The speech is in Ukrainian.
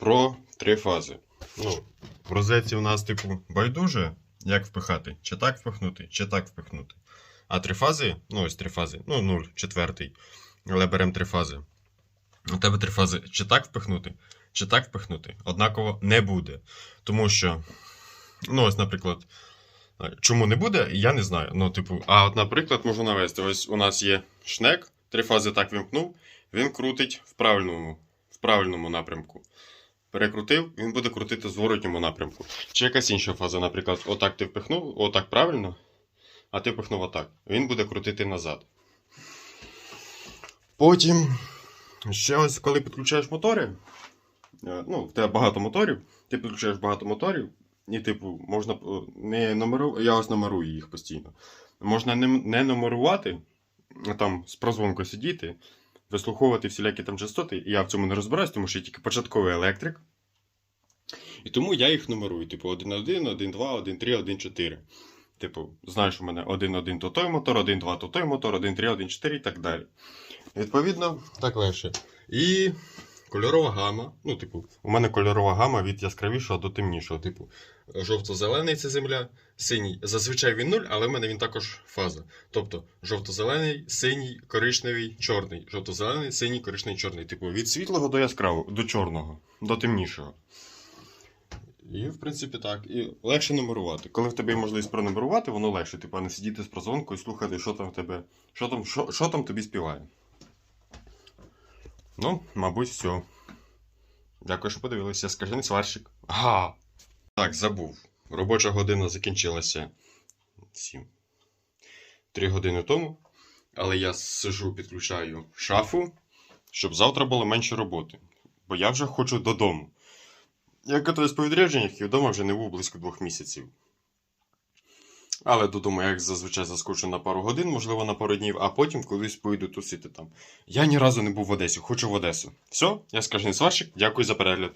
про три фази. Ну, в розетці у нас, типу, байдуже, як впихати, чи так впихнути, чи так впихнути. А три фази, ну ось три фази, ну 0, четвертий. Але беремо три фази. У тебе три фази чи так впихнути, чи так впихнути, однаково не буде. Тому що, ну, ось, наприклад, чому не буде, я не знаю. Ну, типу, а от, наприклад, можу навести: ось у нас є шнек, три фази так вимкнув, він крутить в правильному, в правильному напрямку. Перекрутив, він буде крутити в зворотньому напрямку. Чи якась інша фаза, наприклад, отак ти впихнув, отак правильно, а ти впихнув отак. Він буде крутити назад. Потім, ще ось, коли підключаєш мотори, е, ну, в тебе багато моторів, ти підключаєш багато моторів, і, типу, можна е, не номерувати, я ось номерую їх постійно. Можна не, не номерувати, там з прозвонкою сидіти, вислуховувати всілякі там частоти. Я в цьому не розбираюсь, тому що я тільки початковий електрик. І тому я їх нумерую, типу 1.1, 1.2, 1.3, 1.4. Типу, знаєш, у мене 1.1 то той мотор, 1.2 то той мотор, 1.3, 1.4 і так далі. Відповідно, так легше. І кольорова гама. Ну, типу, у мене кольорова гама від яскравішого до темнішого. Типу, жовто-зелений це земля, синій. Зазвичай він 0, але в мене він також фаза. Тобто жовто-зелений, синій, коричневий, чорний. Жовто-зелений, синій, коричневий, чорний. Типу, від світлого до яскравого, до чорного, до темнішого. І, в принципі, так. І легше нумерувати. Коли в тебе є можливість пронумерувати, воно легше, типу, а не сидіти з прозвонкою і слухати, що там в тебе. Що там, що, що там тобі співає. Ну, мабуть, все. Дякую, що подивилися. Скажи не сварщик. Ага. Так, забув. Робоча година закінчилася 7. 3 години тому. Але я сижу, підключаю шафу, щоб завтра було менше роботи. Бо я вже хочу додому. Я катаюсь по відрядженнях і вдома вже не був близько двох місяців. Але додому, як зазвичай заскочу на пару годин, можливо, на пару днів, а потім колись поїду тусити там. Я ні разу не був в Одесі, хочу в Одесу. Все, я скажений сварщик, дякую за перегляд.